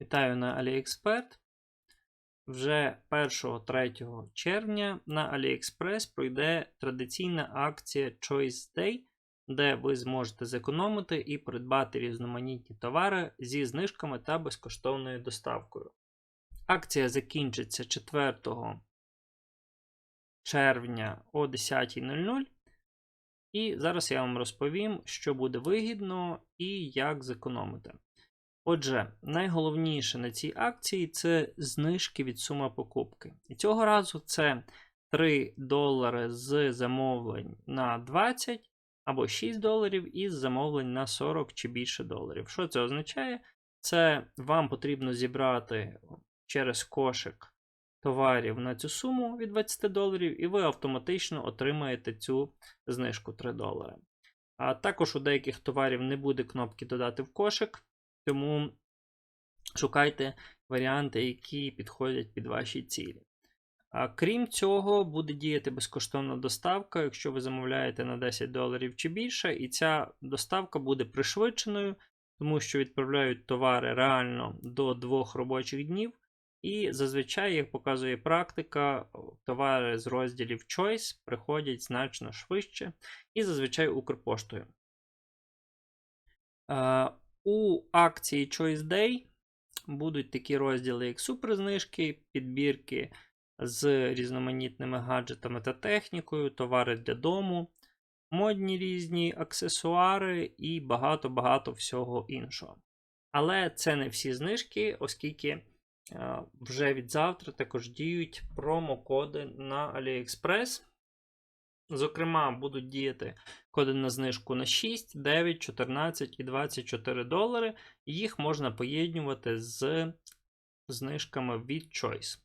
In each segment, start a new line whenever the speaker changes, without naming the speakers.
Вітаю на AliExpert. Вже 1-3 червня на AliExpress пройде традиційна акція Choice Day, де ви зможете зекономити і придбати різноманітні товари зі знижками та безкоштовною доставкою. Акція закінчиться 4 червня о 10.00. І зараз я вам розповім, що буде вигідно і як зекономити. Отже, найголовніше на цій акції це знижки від суми покупки. І цього разу це 3 долари з замовлень на 20 або 6 доларів із замовлень на 40 чи більше доларів. Що це означає? Це вам потрібно зібрати через кошик товарів на цю суму від 20 доларів, і ви автоматично отримаєте цю знижку 3 долари. А також у деяких товарів не буде кнопки додати в кошик. Тому шукайте варіанти, які підходять під ваші цілі. А крім цього, буде діяти безкоштовна доставка, якщо ви замовляєте на 10 доларів чи більше, і ця доставка буде пришвидшеною, тому що відправляють товари реально до двох робочих днів. І зазвичай, як показує практика, товари з розділів Choice приходять значно швидше і зазвичай Укрпоштою. У акції Choice Day будуть такі розділи, як суперзнижки, підбірки з різноманітними гаджетами та технікою, товари для дому, модні різні аксесуари і багато-багато всього іншого. Але це не всі знижки, оскільки вже від завтра також діють промокоди на AliExpress. Зокрема, будуть діяти коди на знижку на 6, 9, 14 і 24 долари. Їх можна поєднувати з знижками від Choice.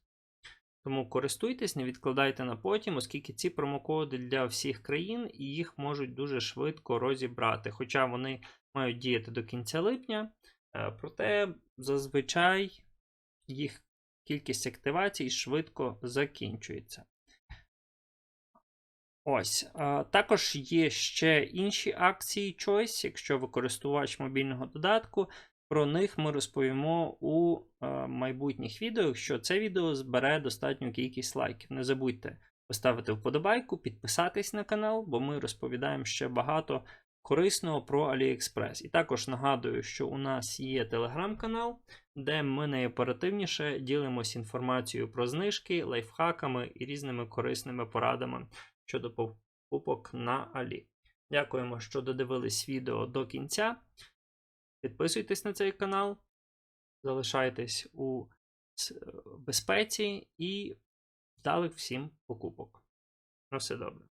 Тому користуйтесь, не відкладайте на потім, оскільки ці промокоди для всіх країн і їх можуть дуже швидко розібрати. Хоча вони мають діяти до кінця липня, проте зазвичай їх кількість активацій швидко закінчується. Ось. Також є ще інші акції Choice, якщо ви користувач мобільного додатку. Про них ми розповімо у майбутніх відео, якщо це відео збере достатню кількість лайків. Не забудьте поставити вподобайку, підписатись на канал, бо ми розповідаємо ще багато корисного про AliExpress. І також нагадую, що у нас є телеграм-канал, де ми найоперативніше ділимося інформацією про знижки, лайфхаками і різними корисними порадами щодо покупок на Алі. Дякуємо, що додивились відео до кінця. Підписуйтесь на цей канал, залишайтесь у безпеці і вдалих всім покупок. На все добре.